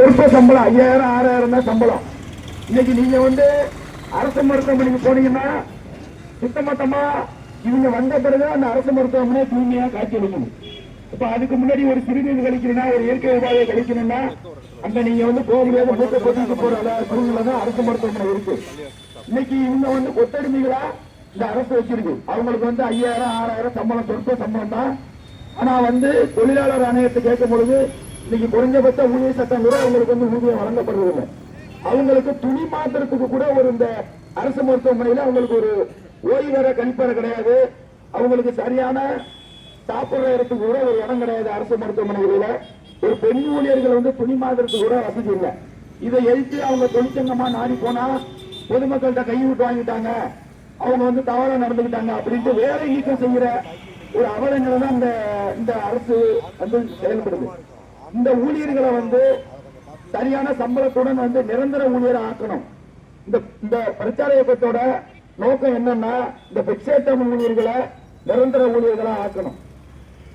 சொற்ப சம்பளம் ஐயாயிரம் ஆறாயிரம் தான் சம்பளம். இன்னைக்கு நீங்க வந்து அரசு மருத்துவமனைக்கு போனீங்கன்னா சுத்தமொத்தமா இவங்க வந்த பிறகு அந்த அரசு மருத்துவமனை தூய்மையா காட்சி அளிக்கணும். இப்ப அதுக்கு முன்னாடி ஒரு சிறுநீர் கழிக்கணும்னா ஒரு இயற்கை உபாதையை கழிக்கணும்னா அந்த நீங்க வந்து போக முடியாத மூட்டை பொட்டிட்டு போற சூழ்நிலை தான் அரசு மருத்துவமனை இருக்கு. இன்னைக்கு இவங்க வந்து கொத்தடிமைகளா இந்த அரசு வச்சிருக்கு. அவங்களுக்கு வந்து ஐயாயிரம் ஆறாயிரம் சம்பளம் சொற்ப சம்பளம் தான். ஆனா வந்து தொழிலாளர் ஆணையத்தை கேட்கும் பொழுது இன்னைக்கு குறைஞ்சபட்ச ஊதிய சட்டம் கூட அவங்களுக்கு வந்து ஊதியம் வழங்கப்படுறதில்லை அவங்களுக்கு துணி மாத்திரத்துக்கு கூட ஒரு இந்த அரசு மருத்துவமனையில அவங்களுக்கு ஒரு ஓய்வற கழிப்பறை கிடையாது. அவங்களுக்கு சரியான சாப்பிடுற இடத்துக்கு கூட ஒரு இடம் கிடையாது அரசு மருத்துவமனைகளில. ஒரு பெண் ஊழியர்கள் வந்து துணி மாத்திரத்துக்கு கூட வசதி இல்லை. இதை எழுத்து அவங்க தொழிற்சங்கமா நாடி போனா பொதுமக்கள்கிட்ட கை விட்டு வாங்கிட்டாங்க. அவங்க வந்து தவறா நடந்துக்கிட்டாங்க அப்படின்ட்டு வேலை நீக்கம் செய்யற ஒரு அவலங்களை தான் இந்த இந்த அரசு வந்து செயல்படுது. இந்த ஊழியர்களை வந்து சரியான சம்பளத்துடன் வந்து நிரந்தர ஊழியரை ஆக்கணும் இந்த இந்த பிரச்சார இயக்கத்தோட நோக்கம் என்னன்னா இந்த பிக்ஷேட்டம் ஊழியர்களை நிரந்தர ஊழியர்களா ஆக்கணும்.